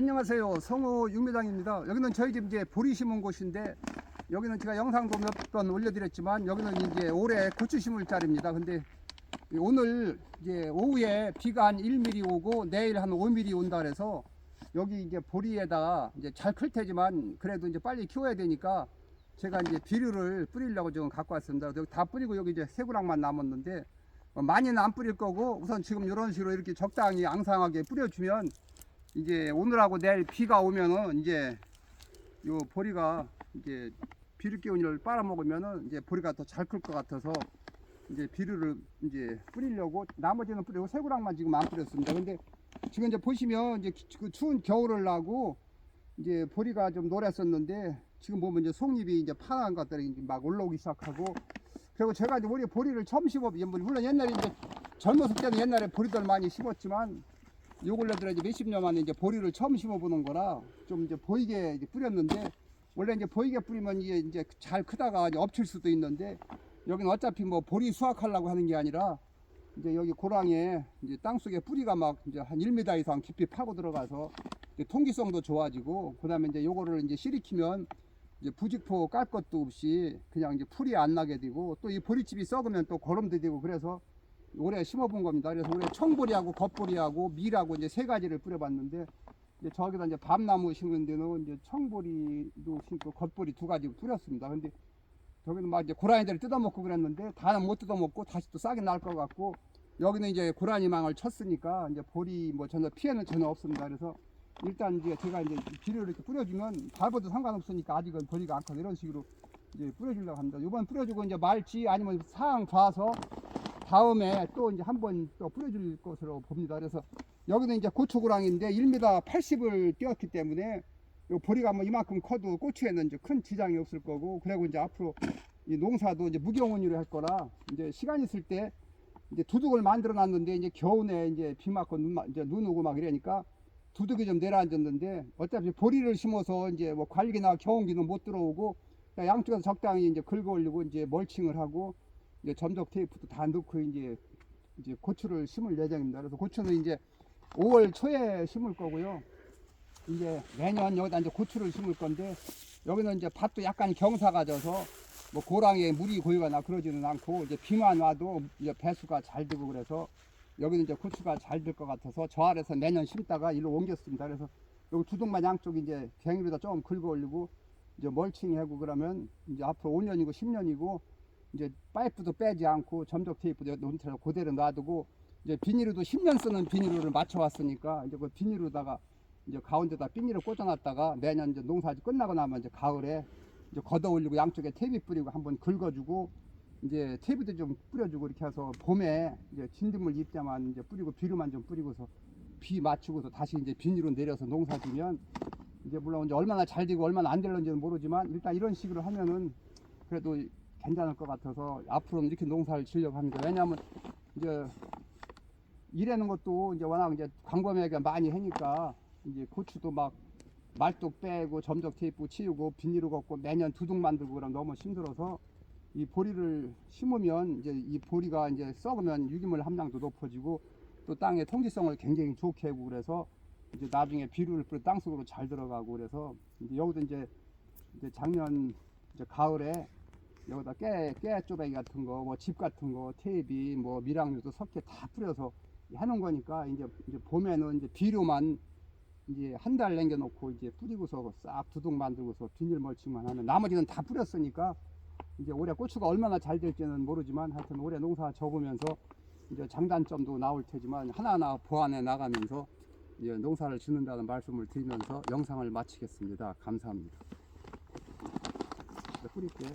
안녕하세요. 성우 육매장입니다. 여기는 저희 집 이제 보리 심은 곳인데 여기는 제가 영상도 몇 번 올려드렸지만 여기는 이제 올해 고추 심을 자리입니다. 근데 오늘 이제 오후에 비가 한 1mm 오고 내일 한 5mm 온다 그래서 여기 이제 보리에다가 이제 잘 클 테지만 그래도 이제 빨리 키워야 되니까 제가 이제 비료를 뿌리려고 지금 갖고 왔습니다. 여기 다 뿌리고 여기 이제 새구락만 남았는데 어, 많이는 안 뿌릴 거고 우선 지금 이런 식으로 이렇게 적당히 앙상하게 뿌려주면 이제 오늘하고 내일 비가 오면은 이제 요 보리가 이제 비료 기운을 빨아먹으면은 이제 보리가 더 잘 클 것 같아서 이제 비료를 이제 뿌리려고 나머지는 뿌리고 새구락만 지금 안 뿌렸습니다. 근데 지금 이제 보시면 이제 기- 그 추운 겨울을 나고 이제 보리가 좀 노랬었는데 지금 보면 이제 속잎이 이제 파란 것들이 이제 막 올라오기 시작하고 그리고 제가 이제 우리 보리를 처음 심어 물론 옛날에 이제 젊었을 때는 옛날에 보리들 많이 심었지만 요 근래 들어 이제 몇십 년 만에 이제 보리를 처음 심어 보는 거라 좀 이제 보이게 이제 뿌렸는데 원래 이제 보이게 뿌리면 이게 이제 잘 크다가 이제 엎칠 수도 있는데 여기는 어차피 뭐 보리 수확하려고 하는 게 아니라 이제 여기 고랑에 이제 땅 속에 뿌리가 막 이제 한 1m 이상 깊이 파고 들어가서 통기성도 좋아지고 그다음에 이제 요거를 이제 실익히면 이제 부직포 깔 것도 없이 그냥 이제 풀이 안 나게 되고 또 이 보리집이 썩으면 또 거름도 되고 그래서 올해 심어본 겁니다. 그래서 올해 청보리하고 겉보리하고 밀하고 이제 세 가지를 뿌려봤는데 이제 저기다 이제 밤나무 심은 데는 이제 청보리도 심고 겉보리 두 가지 뿌렸습니다. 근데 저기는 막 이제 고라니들이 뜯어먹고 그랬는데 다는 못 뜯어먹고 다시 또 싹이 날것 같고 여기는 이제 고라니 망을 쳤으니까 이제 보리 뭐 전혀 피해는 전혀 없습니다. 그래서 일단 이제 제가 이제 비료를 이렇게 뿌려주면 밟아도 상관없으니까 아직은 보리가 않거든 이런 식으로 이제 뿌려주려고 합니다. 이번 뿌려주고 이제 말지 아니면 상황 봐서 다음에 또 이제 한번 또 뿌려줄 것으로 봅니다. 그래서 여기는 이제 고추고랑인데 1m 80을 띄었기 때문에 요 보리가 뭐 이만큼 커도 고추에는 이제 큰 지장이 없을 거고 그리고 이제 앞으로 이 농사도 이제 무경운율로 할 거라 이제 시간 있을 때 이제 두둑을 만들어 놨는데 이제 겨우내 이제 비 맞고 눈, 마- 이제 눈 오고 막 이러니까 두둑이 좀 내려앉았는데 어차피 보리를 심어서 이제 뭐 관리나 겨운기는 못 들어오고 양쪽에서 적당히 이제 긁어 올리고 이제 멀칭을 하고 이제 점적 테이프도 다 넣고 이제 이제 고추를 심을 예정입니다. 그래서 고추는 이제 5월 초에 심을 거고요. 이제 매년 여기다 이제 고추를 심을 건데 여기는 이제 밭도 약간 경사가 져서 뭐 고랑에 물이 고이거나 그러지는 않고 이제 비만 와도 이제 배수가 잘 되고 그래서 여기는 이제 고추가 잘 될 것 같아서 저 아래서 내년 심다가 일로 옮겼습니다. 그래서 여기 두둥만 양쪽 이제 갱이로다 조금 긁어 올리고 이제 멀칭하고 그러면 이제 앞으로 5년이고 10년이고 이제 파이프도 빼지 않고 점적 테이프도 논처럼 그대로 놔두고 이제 비닐로도 10년 쓰는 비닐을 맞춰 왔으니까 이제 그 비닐로다가 이제 가운데다 비닐을 꽂아놨다가 내년 이제 농사 끝나고 나면 이제 가을에 이제 걷어 올리고 양쪽에 테이프 뿌리고 한번 긁어주고 이제 테이프도 좀 뿌려주고 이렇게 해서 봄에 이제 진드물 입자만 이제 뿌리고 비료만 좀 뿌리고서 비 맞추고서 다시 이제 비닐로 내려서 농사 지면 이제 물론 이제 얼마나 잘 되고 얼마나 안 될런지는 모르지만 일단 이런 식으로 하면은 그래도 괜찮을 것 같아서 앞으로는 이렇게 농사를 지으려고 합니다. 왜냐하면 이제 일하는 것도 이제 워낙 이제 광범위하게 많이 하니까 이제 고추도 막 말뚝 빼고 점적 테이프 치우고 비닐을 걷고 매년 두둑 만들고 그러면 너무 힘들어서 이 보리를 심으면 이제 이 보리가 이제 썩으면 유기물 함량도 높아지고 또 땅의 통기성을 굉장히 좋게 하고 그래서 이제 나중에 비료를 뿌려 땅속으로 잘 들어가고 그래서 이제 여기도 이제 이제 작년 이제 가을에 여기다 깨, 깨 쪼배기 같은 거, 뭐 집 같은 거, 테이비, 뭐 미량류도 섞여 다 뿌려서 해놓은 거니까 이제, 이제 봄에는 이제 비료만 이제 한 달 남겨놓고 이제 뿌리고서 싹 두둑 만들고서 비닐 멀칭만 하면 나머지는 다 뿌렸으니까 이제 올해 고추가 얼마나 잘 될지는 모르지만 하여튼 올해 농사 접으면서 이제 장단점도 나올 테지만 하나하나 보완해 나가면서 이제 농사를 짓는다는 말씀을 드리면서 영상을 마치겠습니다. 감사합니다. 네, 뿌릴게요.